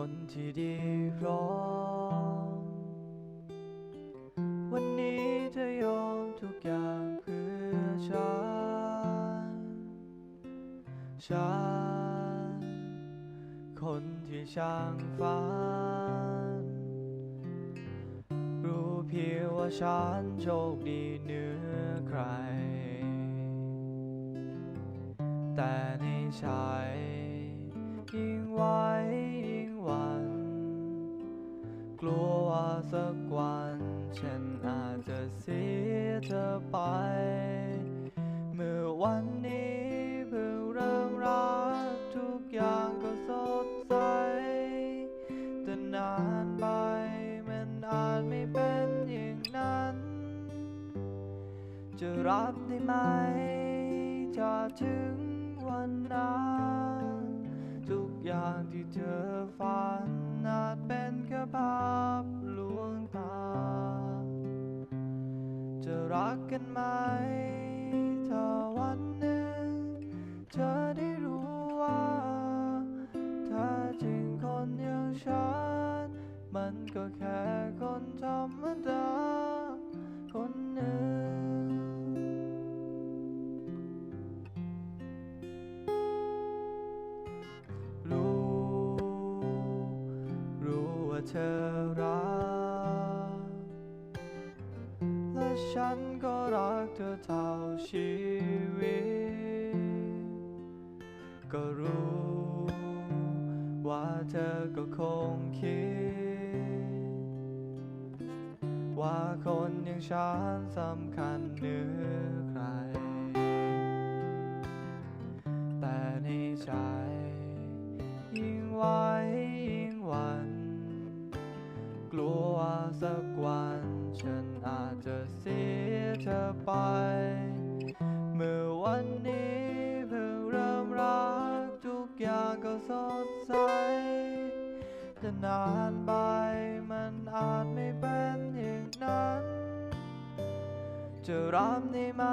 คนที่ดีพร้อม วันนี้เธอยอมทุกอย่างเพื่อฉัน ฉัน คนที่ช่างฝัน รู้เพียงว่าฉันโชคดีเหนือใคร แต่ในใจยิ่ เธอไป เมื่อวันนี้เพิ่งเริ่มรักทุกอย่างก็สดใส แต่นานไปมันอาจไม่เป็นอย่างนั้น จะรับได้ไหมจะถึงวันนั้นทุกอย่างที่เธอฝันอาจเป็นแค่ภาพลวงตา รักกันไหมถ้าวันหนึ่งเธอได้รู้ว่าถ้าจริงคนอย่างฉัน มันก็แค่คนธรรมดา คนหนึ่งรู้ รู้ว่าเธอรัก ฉันก็รักเธอเท่าชีวิต ก็รู้ ว่าเธอก็คงคิด ว่าคนอย่างฉันสำคัญเหนือใคร แต่ในใจ จะเสียเธอไป เมื่อวันนี้เพิ่งเริ่มรักทุกอย่างก็สดใสแต่นานไปมันอาจไม่เป็นอย่างนั้น จะรับได้ไหม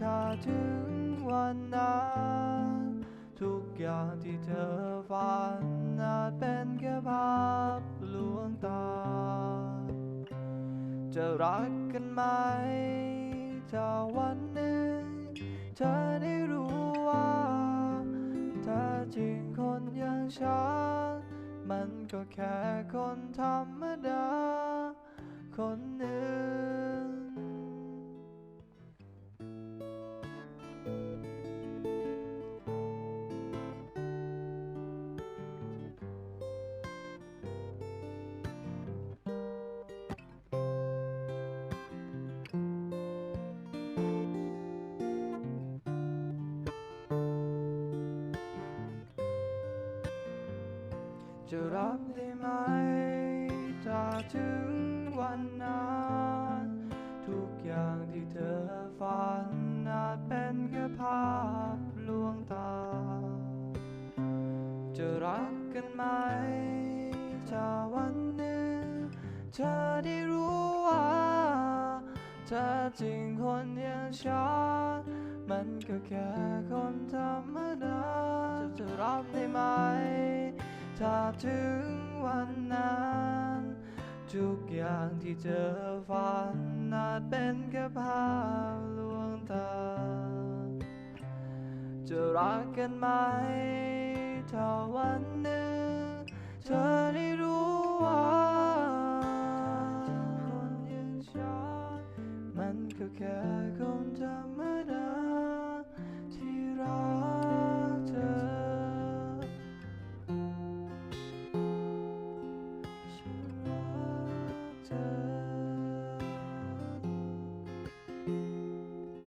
ถ้าถึงวันนั้น ทุกอย่างที่เธอฝัน จะรักกันไหมถ้าวันหนึ่งเธอได้รู้ว่าถ้าจริงคนอย่างฉันมันก็แค่คนธรรมดา คนหนึ่ง จะรับได้ไหม ถ้าถึงวันนั้น ทุกอย่างที่เธอฝันอาจเป็นแค่ภาพลวงตา จะรักกันไหม ถ้าวันหนึ่งเธอได้รู้ว่าถ้าจริงคนอย่างฉันมันก็แค่คนธรรมดาจะจะรับได้ไหม ถ้าถึงวันนั้นทุกอย่างที่เจอฝันอาจเป็นแค่ภาพลวงตา จะรักกันไหม ถ้าวันหนึ่ง เธอได้รู้ว่าคนอย่างฉันมันก็แค่คนธรรมดาที่รัก